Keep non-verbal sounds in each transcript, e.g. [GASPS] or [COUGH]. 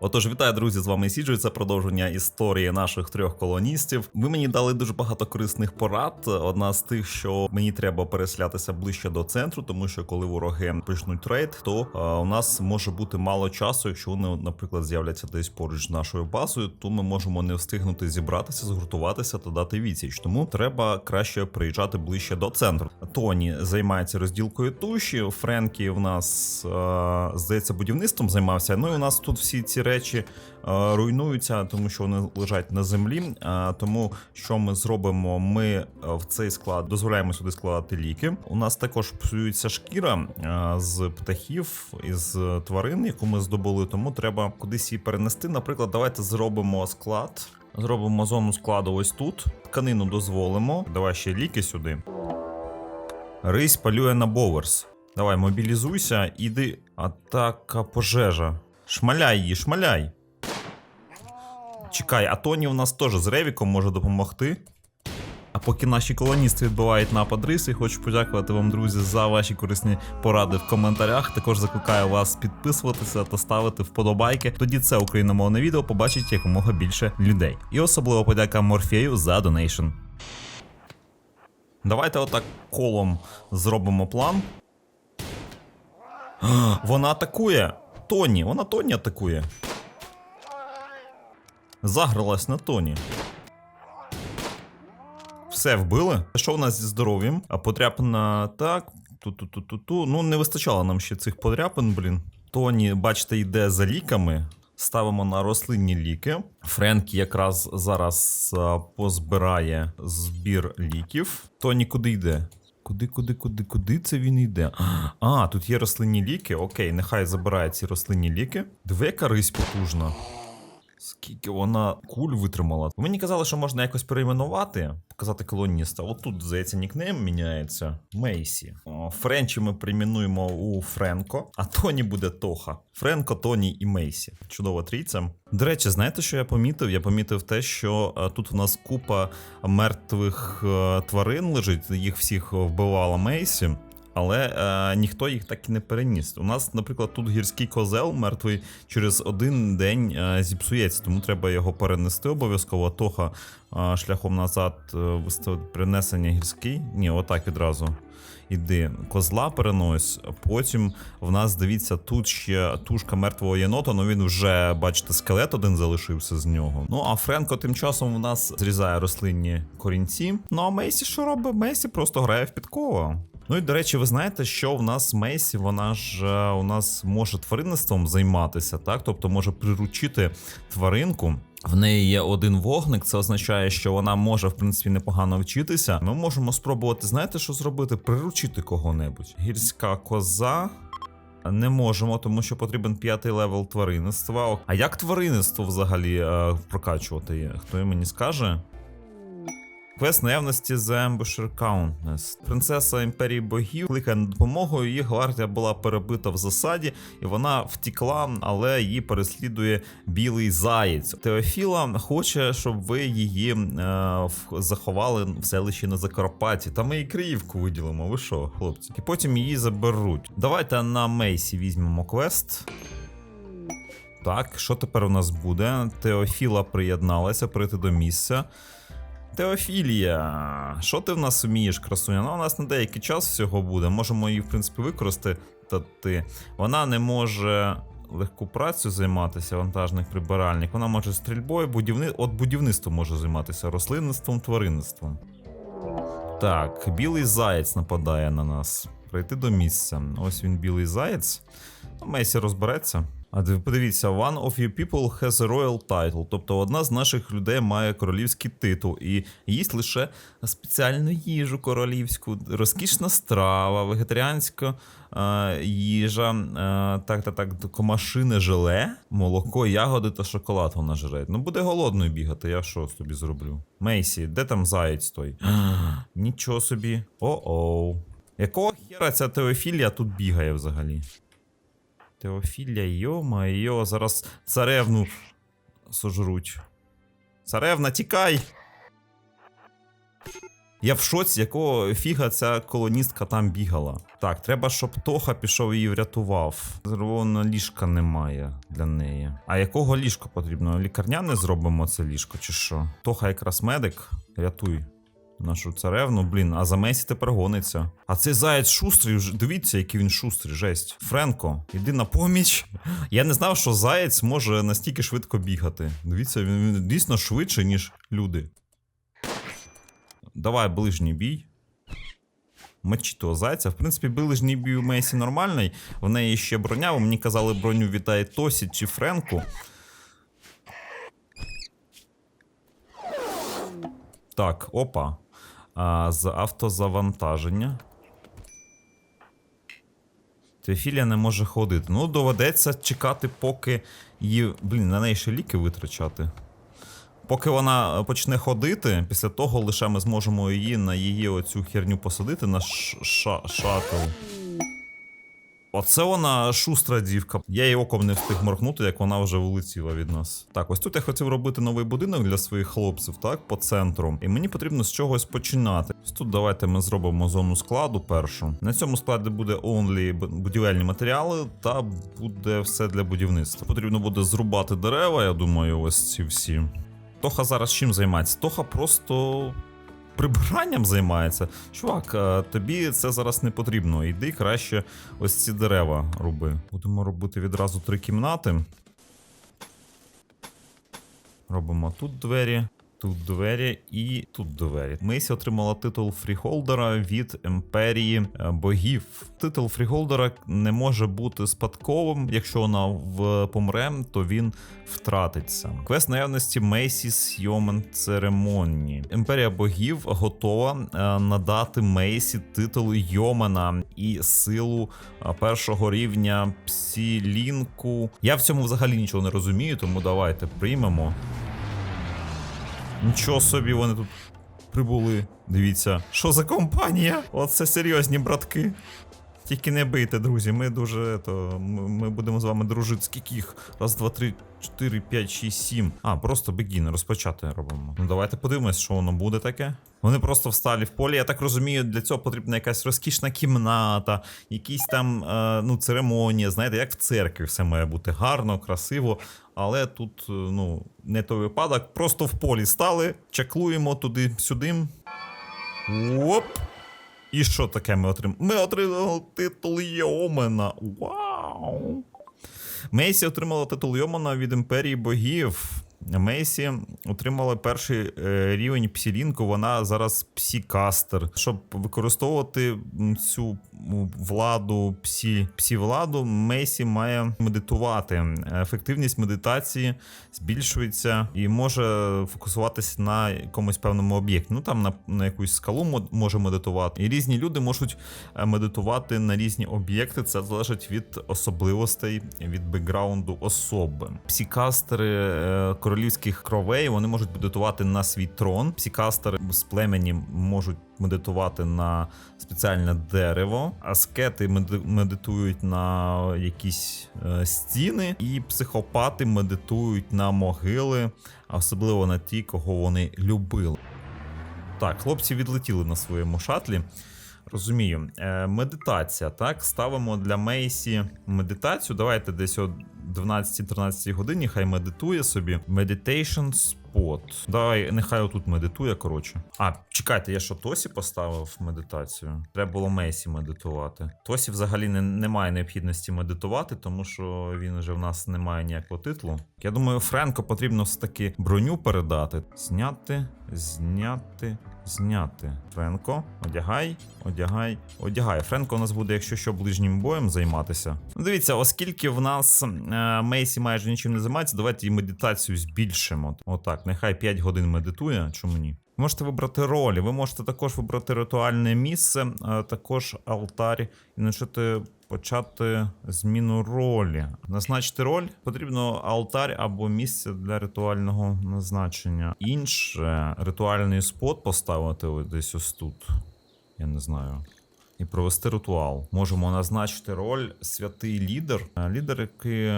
Отож, вітаю, друзі! З вами Сіджу. Це продовження історії наших трьох колоністів. Ви мені дали дуже багато корисних порад. Одна з тих, що мені треба переселятися ближче до центру, тому що коли вороги почнуть рейд, то е, у нас може бути мало часу. Якщо вони, наприклад, з'являться десь поруч з нашою базою, то ми можемо не встигнути зібратися, згуртуватися та дати відсіч. Тому треба краще приїжджати ближче до центру. Тоні займається розділкою туші. Френкі в нас е, здається будівництвом займався. Ну і у нас тут всі ці речі е, руйнуються, тому що вони лежать на землі. Е, тому що ми зробимо? Ми е, в цей склад дозволяємо сюди складати ліки. У нас також псується шкіра з птахів із тварин, яку ми здобули. Тому треба кудись її перенести. Наприклад, давайте зробимо склад. Зробимо зону складу ось тут. Тканину дозволимо. Давай ще ліки сюди. Рись полює на боверс. Давай, мобілізуйся, іди. Атака пожежа. Шмаляй її, шмаляй. Чекай, а Тоні у нас теж з Ревіком може допомогти. А поки наші колоністи відбивають напад риси, хочу подякувати вам, друзі, за ваші корисні поради в коментарях. Також закликаю вас підписуватися та ставити вподобайки. Тоді це україномовне відео побачить якомога більше людей. І особливо подяка Морфею за донейшн. Давайте отак колом зробимо план. Вона атакує. Тоні, вона Тоні атакує. Загралась на Тоні. Все вбили. Що в нас зі здоров'ям? А подряпина так. Ту-ту-ту-ту-ту. Ну, не вистачало нам ще цих подряпин, блін. Тоні, бачите, йде за ліками. Ставимо на рослинні ліки. Френкі якраз зараз позбирає збір ліків. Тоні куди йде? Куди, куди, куди, куди це він йде? А, тут є рослинні ліки. Окей, нехай забирає ці рослинні ліки. Две яка рись потужна. Скільки вона куль витримала. Мені казали, що можна якось перейменувати, показати колоніста. От тут, здається, нікнейм міняється. Мейсі. Френчі ми перейменуємо у Френко, а Тоні буде Тоха. Френко, Тоні і Мейсі. Чудова трійця. До речі, знаєте, що я помітив? Я помітив те, що е, тут у нас купа мертвих е, тварин лежить, їх всіх вбивала Мейсі. Але е, ніхто їх так і не переніс. У нас, наприклад, тут гірський козел мертвий через один день е, зіпсується, тому треба його перенести обов'язково. Тоха е, шляхом назад е, виставити перенесення гірський. Ні, отак відразу. Іди, козла перенось. Потім в нас дивіться, тут ще тушка мертвого єнота, ну він вже, бачите, скелет один залишився з нього. Ну а Френко тим часом у нас зрізає рослинні корінці. Ну а Мейсі що робить? Мейсі просто грає в підкова. Ну і до речі, ви знаєте, що в нас Мейсі, вона ж е, у нас може тваринництвом займатися, так? Тобто може приручити тваринку. В неї є один вогник, це означає, що вона може, в принципі, непогано вчитися. Ми можемо спробувати, знаєте, що зробити? Приручити кого-небудь. Гірська коза. Не можемо, тому що потрібен п'ятий левел тваринництва. А як тваринництво взагалі е, прокачувати? Хто мені скаже? Квест наявності The Ambusher Countess. Принцеса імперії богів кликає на допомогу. Її гвардія була перебита в засаді, і вона втікла, але її переслідує білий заєць. Теофіла хоче, щоб ви її е, заховали в селищі на Закарпатті. Та ми їй Криївку виділимо. Ви що, хлопці? І потім її заберуть. Давайте на Мейсі візьмемо квест. Так, що тепер у нас буде? Теофіла приєдналася прийти до місця. Теофілія, що ти в нас вмієш, красуня? Ну, у нас на деякий час всього буде. Можемо її, в принципі, використати. Вона не може легку працю займатися, вантажних прибиральник. Вона може стрільбою, будівни... от будівництвом може займатися, рослинництвом, тваринництвом. Так, білий заєць нападає на нас. Прийти до місця. Ось він білий заєць. Ну, Мейсі розбереться. А подивіться, one of your people has a royal title. Тобто одна з наших людей має королівський титул і їсть лише спеціальну їжу королівську, розкішна страва, вегетаріанська е, їжа, е, так, так, так, комашине желе, молоко, ягоди та шоколад вона жре. Ну буде голодною бігати, я що з тобі зроблю? Мейсі, де там заєць той? [GASPS] Нічого собі. О-оу. Якого хера ця теофілія тут бігає взагалі? Теофілія, йо-майо, зараз царевну сожруть. Царевна, тікай! Я в шоці, якого фіга ця колоністка там бігала. Так, треба, щоб Тоха пішов її врятував. Зервоно ліжка немає для неї. А якого ліжка потрібно? Лікарняне зробимо це ліжко, чи що? Тоха якраз медик. Рятуй. Нашу царевну, блін, а за Месі тепер гониться. А цей заяць шустрий, дивіться, який він шустрий, жесть. Френко, іди на поміч. Я не знав, що заєць може настільки швидко бігати. Дивіться, він, він дійсно швидше, ніж люди. Давай ближній бій. Мечі того зайця. В принципі, ближній бій у Месі нормальний. В неї ще броня. Ви мені казали, броню вітає Тосі чи Френку. Так, опа. А, з автозавантаження. Теофілія не може ходити. Ну, доведеться чекати, поки її. Блін, на неї ще ліки витрачати. Поки вона почне ходити, після того лише ми зможемо її на її оцю херню посадити на ш- ша- шатл. Оце вона шустра дівка. Я її оком не встиг моргнути, як вона вже улетіла від нас. Так, ось тут я хотів робити новий будинок для своїх хлопців, так, по центру. І мені потрібно з чогось починати. Ось тут давайте ми зробимо зону складу першу. На цьому складі буде only будівельні матеріали та буде все для будівництва. Потрібно буде зрубати дерева, я думаю, ось ці всі. Тоха зараз чим займається? Тоха просто прибиранням займається. Чувак, е, тобі це зараз не потрібно. Йди краще ось ці дерева руби. Будемо робити відразу три кімнати. Робимо тут двері, тут двері і тут двері. Мейсі отримала титул фріхолдера від імперії е, богів. Титул фріхолдера не може бути спадковим. Якщо вона в помре, то він втратиться. Квест наявності Мейсіс Йомен Церемонії. Імперія богів готова е, надати Мейсі титул Йомена і силу е, першого рівня Псілінку. Я в цьому взагалі нічого не розумію, тому давайте приймемо. Нічого собі вони тут прибули. Дивіться, що за компанія? Оце серйозні братки. Тільки не бийте, друзі. Ми дуже то, ми, ми будемо з вами дружити. Скільки їх? Раз, два, три, чотири, п'ять, шість, сім. А, просто бегін, розпочати робимо. Ну давайте подивимось, що воно буде таке. Вони просто встали в полі. Я так розумію, для цього потрібна якась розкішна кімната, якісь там е, ну, церемонія. Знаєте, як в церкві все має бути гарно, красиво. Але тут, е, ну, не той випадок. Просто в полі стали, чаклуємо туди-сюди. Оп! І що таке ми отримали? Ми отримали титул Йомена. Вау! Мейсі отримала титул Йомена від імперії богів. Мейсі отримала перший е, рівень псілінку. Вона зараз псікастер. Щоб використовувати цю владу, псі, псі-владу, Мейсі має медитувати. Ефективність медитації збільшується і може фокусуватися на якомусь певному об'єкті. Ну там на, на якусь скалу може медитувати. І різні люди можуть е, медитувати на різні об'єкти. Це залежить від особливостей, від бекграунду особи. Псікастери е, королівських кровей вони можуть медитувати на свій трон. Псікастери з племені можуть медитувати на спеціальне дерево. Аскети меди- медитують на якісь е, стіни, і психопати медитують на могили, особливо на ті, кого вони любили. Так, хлопці відлетіли на своєму шатлі. Розумію. Е, медитація, так? Ставимо для Мейсі медитацію. Давайте десь о 12-13 годині хай медитує собі. Meditation spot. Давай, нехай отут медитує, коротше. А, чекайте, я що Тосі поставив медитацію? Треба було Мейсі медитувати. Тосі взагалі не, немає необхідності медитувати, тому що він вже в нас не має ніякого титулу. Я думаю, Френко потрібно все-таки броню передати. Зняти, зняти, зняти. Френко, одягай, одягай, одягай. Френко у нас буде, якщо що, ближнім боєм займатися. Ну, дивіться, оскільки в нас е, Мейсі майже нічим не займається, давайте і медитацію збільшимо. Отак, нехай 5 годин медитує, чому ні? Можете вибрати ролі, ви можете також вибрати ритуальне місце, також алтарь і почати почати зміну ролі. Назначити роль потрібно алтарь або місце для ритуального назначення. Інше ритуальний спот поставити десь ось тут. Я не знаю. І провести ритуал. Можемо назначити роль святий лідер. Лідер, який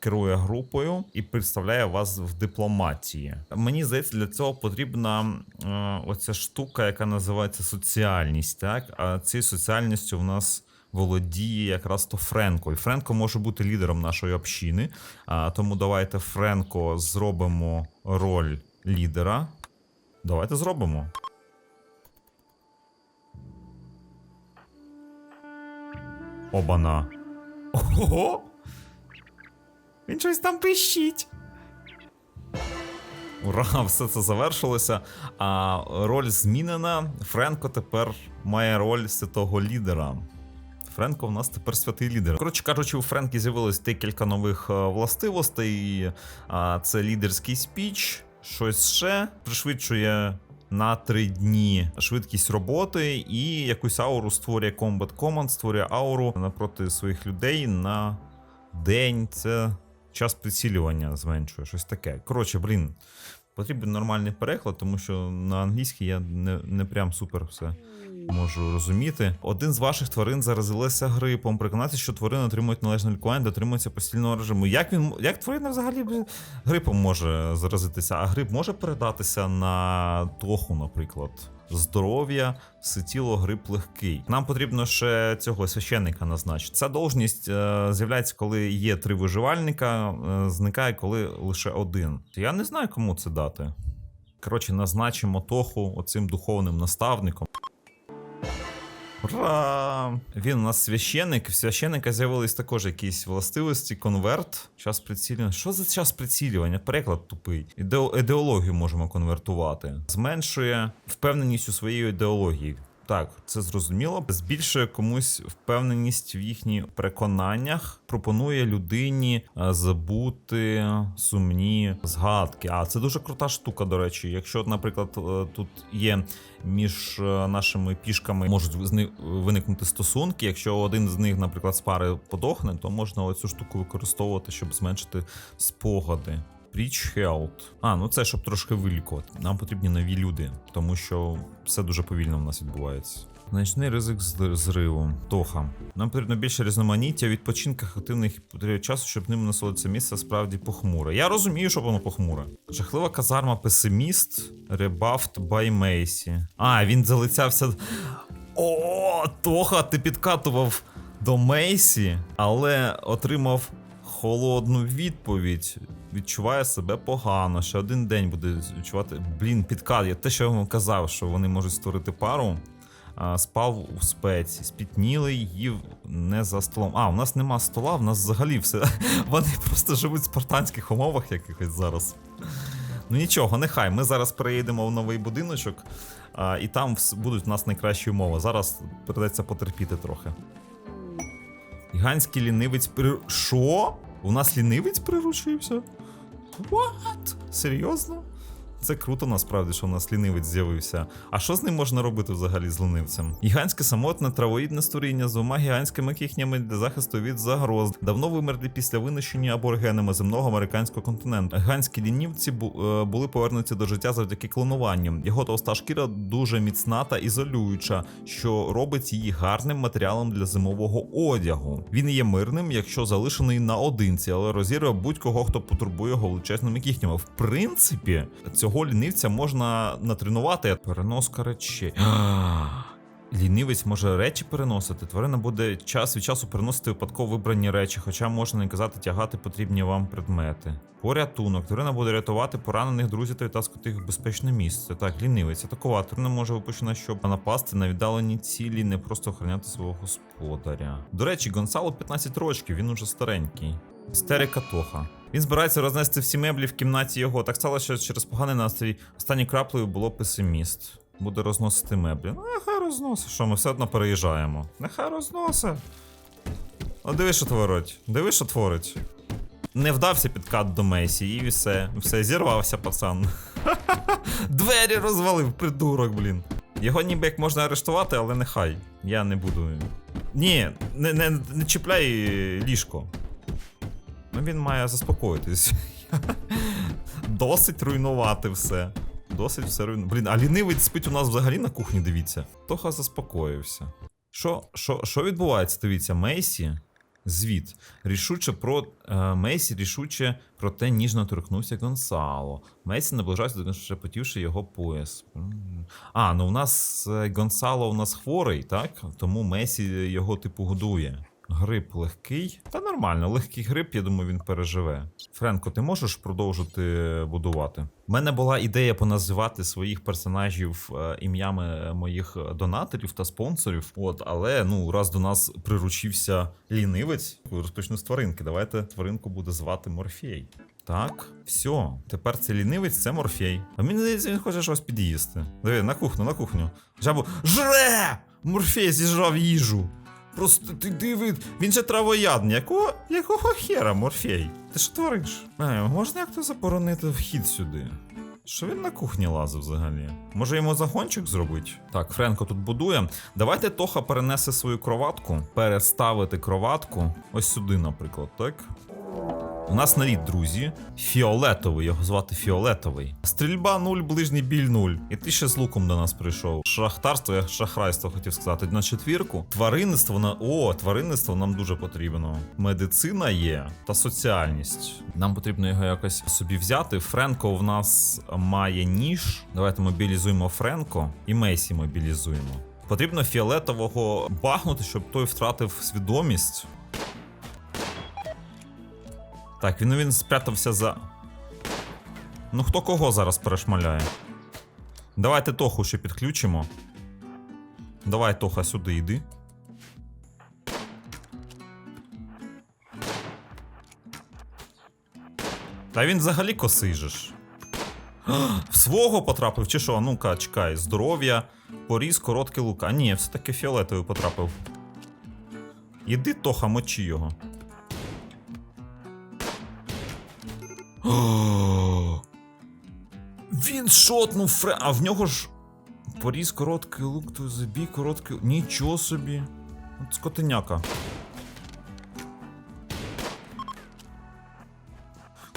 керує групою і представляє вас в дипломатії. Мені здається, для цього потрібна е, оця штука, яка називається соціальність. Так, а цією соціальністю в нас володіє якраз то Френко. І Френко може бути лідером нашої общини. А, тому давайте Френко зробимо роль лідера. Давайте зробимо. Обана. Ого! Він щось там пищить. Ура, все це завершилося. А роль змінена. Френко тепер має роль святого лідера. Френко в нас тепер святий лідер. Коротше кажучи, у Френкі з'явилось декілька нових е, властивостей. Це лідерський спіч, щось ще пришвидшує на три дні швидкість роботи і якусь ауру створює Combat Command, створює ауру напроти своїх людей на день. Це час прицілювання зменшує, щось таке. Коротше, блін, потрібен нормальний переклад, тому що на англійській я не, не прям супер все можу розуміти. Один з ваших тварин заразилася грипом. Переконатися, що тварини отримують належне лікування, дотримуються постільного режиму. Як він як тварина взагалі грипом може заразитися? А грип може передатися на тоху, наприклад. Здоров'я, все тіло, грип легкий. Нам потрібно ще цього священника назначити. Ця должність е, з'являється, коли є три виживальника, е, зникає, коли лише один. Я не знаю, кому це дати. Коротше, назначимо Тоху оцим духовним наставником. Ура! Він у нас священник. Священника з'явились також якісь властивості, конверт, час прицілювання. Що за час прицілювання? Переклад тупий. Ідео- ідеологію можемо конвертувати. Зменшує впевненість у своїй ідеології. Так, це зрозуміло. Збільшує комусь впевненість в їхніх переконаннях, пропонує людині е, забути сумні згадки. А це дуже крута штука, до речі. Якщо, наприклад, е, тут є між е, нашими пішками можуть зни- виникнути стосунки. Якщо один з них, наприклад, з пари подохне, то можна оцю штуку використовувати, щоб зменшити спогади. Preach Health. А, ну це щоб трошки вилікувати. Нам потрібні нові люди, тому що все дуже повільно в нас відбувається. Значний ризик зриву. Тоха. Нам потрібно більше різноманіття, відпочинках активних часу, щоб ним насолодитися місце справді похмуре. Я розумію, що воно похмуре. Жахлива казарма песиміст. Rebuffed by Macy. А, він залицявся. О, Тоха, ти підкатував до Мейсі, але отримав холодну відповідь. Відчуває себе погано. Ще один день буде відчувати. Блін, підкат. Я те, що я вам казав, що вони можуть створити пару. Спав у спеці, спітнілий, їв не за столом. А, у нас нема стола, в нас взагалі все. [LAUGHS] Вони просто живуть в спартанських умовах якихось зараз. Ну нічого, нехай. Ми зараз переїдемо в новий будиночок, а, і там будуть у нас найкращі умови. Зараз придеться потерпіти трохи. Гігантський лінивець при. Що? У нас лінивець приручився? What? Серйозно? Це круто насправді, що у нас лінивець з'явився. А що з ним можна робити взагалі з лінивцем? Гігантське самотне травоїдне створіння з двома гігантськими кихнями для захисту від загроз. Давно вимерли після винищення аборигенами земного американського континенту. Гігантські лінівці е, були повернуті до життя завдяки клонуванню. Його товста шкіра дуже міцна та ізолююча, що робить її гарним матеріалом для зимового одягу. Він є мирним, якщо залишений наодинці, але розірве будь-кого, хто потурбує його величезними кіхнями. В принципі, цього лінивця можна натренувати. Переноска речей. [GASPS] Лінивець може речі переносити. Тварина буде час від часу переносити випадково вибрані речі, хоча можна не казати тягати потрібні вам предмети. Порятунок. Тварина буде рятувати поранених друзів та відтаскувати їх в безпечне місце. Так, лінивець. Атакувати. Тварина може випущена, щоб напасти на віддалені цілі, не просто охороняти свого господаря. До речі, Гонсало 15 років, він уже старенький. Істерика Тоха. Він збирається рознести всі меблі в кімнаті його. Так сталося, що через поганий настрій останньою краплею було песиміст. Буде розносити меблі. Ну, нехай розносить. Що, ми все одно переїжджаємо. Нехай розносить. О, диви, що творить. Диви, що творить. Не вдався підкат до Месі, і все. Все, зірвався, пацан. [LAUGHS] Двері розвалив, придурок, блін. Його ніби як можна арештувати, але нехай. Я не буду. Ні, не, не, не чіпляй ліжко. Ну він має заспокоїтись. [LAUGHS] Досить руйнувати все. Досить все руйнувати. Блін, а лінивець спить у нас взагалі на кухні, дивіться. Тоха заспокоївся. Що, що, що відбувається? Дивіться, Мейсі Звіт. Рішуче про е, Мейсі рішуче проте ніжно торкнувся Гонсало. Мейсі наближався до шепотівши його пояс. А, ну у нас е, Гонсало у нас хворий, так? Тому Месі його типу годує. Гриб легкий. Та нормально, легкий гриб, я думаю, він переживе. Френко, ти можеш продовжити будувати? У мене була ідея поназивати своїх персонажів е, ім'ями моїх донаторів та спонсорів. От, але ну, раз до нас приручився лінивець, розпочну з тваринки. Давайте тваринку буде звати Морфей. Так, все. Тепер це лінивець, це Морфей. А мені здається, він хоче щось під'їсти. Диви, на кухню, на кухню. Жабу. Жре! Морфей зіжрав їжу. Просто ти диви, він же травоядний. Якого, якого хера, Морфей? Ти що твориш? А, можна як-то заборонити вхід сюди? Що він на кухні лазив взагалі? Може йому загончик зробити? Так, Френко тут будує. Давайте Тоха перенесе свою кроватку, переставити кроватку ось сюди, наприклад, так? У нас наліт, друзі. Фіолетовий, його звати Фіолетовий. Стрільба 0, ближній біль 0. І ти ще з луком до нас прийшов. Шахтарство, я шахрайство хотів сказати. На четвірку. Тваринництво на. О, тваринництво нам дуже потрібно. Медицина є та соціальність. Нам потрібно його якось собі взяти. Френко в нас має ніж. Давайте мобілізуємо Френко і Мейсі мобілізуємо. Потрібно фіолетового бахнути, щоб той втратив свідомість. Так, він він спрятався за. Ну хто кого зараз перешмаляє? Давайте Тоху ще підключимо. Давай, Тоха, сюди йди. Та він взагалі косий же ж. В свого потрапив, чи що? Ну-ка, чекай, здоров'я, поріз, короткий лук. А ні, все-таки фіолетовий потрапив. Іди, Тоха, мочи його. [GASPS] Він шотнув фре. А в нього ж. Поріз короткий лук, то забій короткий. Нічого собі. От скотиняка.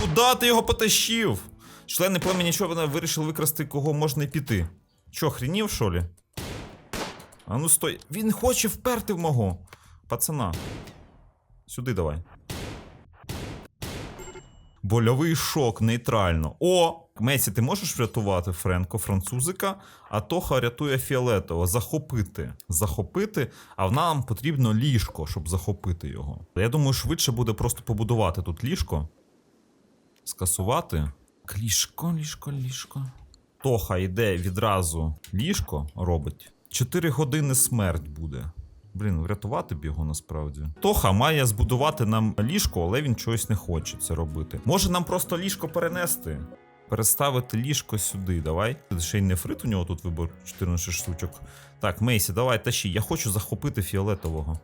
Куда ти його потащив? Члени племені човена вирішили викрасти, кого можна й піти. Чо, хренів, що лі? А ну стой. Він хоче вперти в мого. Пацана. Сюди давай. Больовий шок нейтрально. О! Месі, ти можеш врятувати Френко, французика, а Тоха рятує фіолетово. Захопити. Захопити, а нам потрібно ліжко, щоб захопити його. Я думаю, швидше буде просто побудувати тут ліжко. Скасувати. Ліжко, ліжко, ліжко. Тоха йде відразу ліжко робить. 4 години смерть буде. Блін, врятувати б його насправді. Тоха має збудувати нам ліжко, але він чогось не хоче це робити. Може нам просто ліжко перенести? Переставити ліжко сюди, давай. Ще й нефрит у нього тут вибор 14 штучок. Так, Мейсі, давай тащи. Я хочу захопити фіолетового.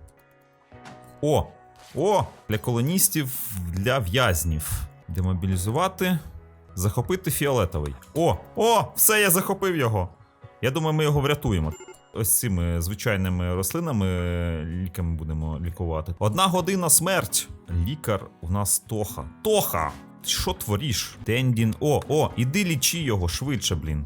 О! О! Для колоністів, для в'язнів. Демобілізувати. Захопити фіолетовий. О! О! Все, я захопив його. Я думаю, ми його врятуємо. Ось цими звичайними рослинами ліками будемо лікувати. Одна година смерть. Лікар у нас Тоха. Тоха! Ти що творіш? Тендін. О, о, іди лічи його швидше, блін.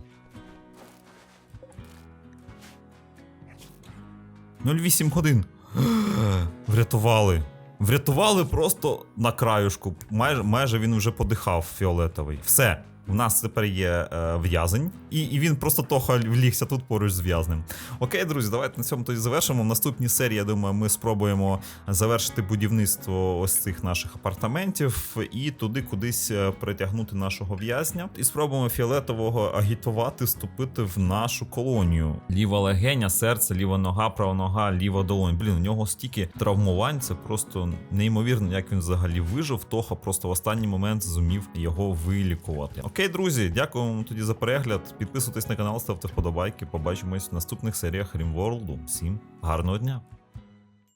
08 годин. [GASPS] Врятували. Врятували просто на краюшку. Майже, майже він вже подихав фіолетовий. Все. У нас тепер є е, в'язень, і, і він просто тоха влігся тут поруч з в'язнем. Окей, друзі, давайте на цьому тоді завершимо. В наступній серії, я думаю, ми спробуємо завершити будівництво ось цих наших апартаментів і туди кудись е, притягнути нашого в'язня. І спробуємо фіолетового агітувати вступити в нашу колонію. Ліва легеня, серце, ліва нога, права нога, ліва долонь. Блін, у нього стільки травмувань, це просто неймовірно, як він взагалі вижив. Тоха просто в останній момент зумів його вилікувати. Окей, друзі, дякую вам тоді за перегляд. Підписуйтесь на канал, ставте вподобайки. Побачимось в наступних серіях Rimworld. Всім гарного дня!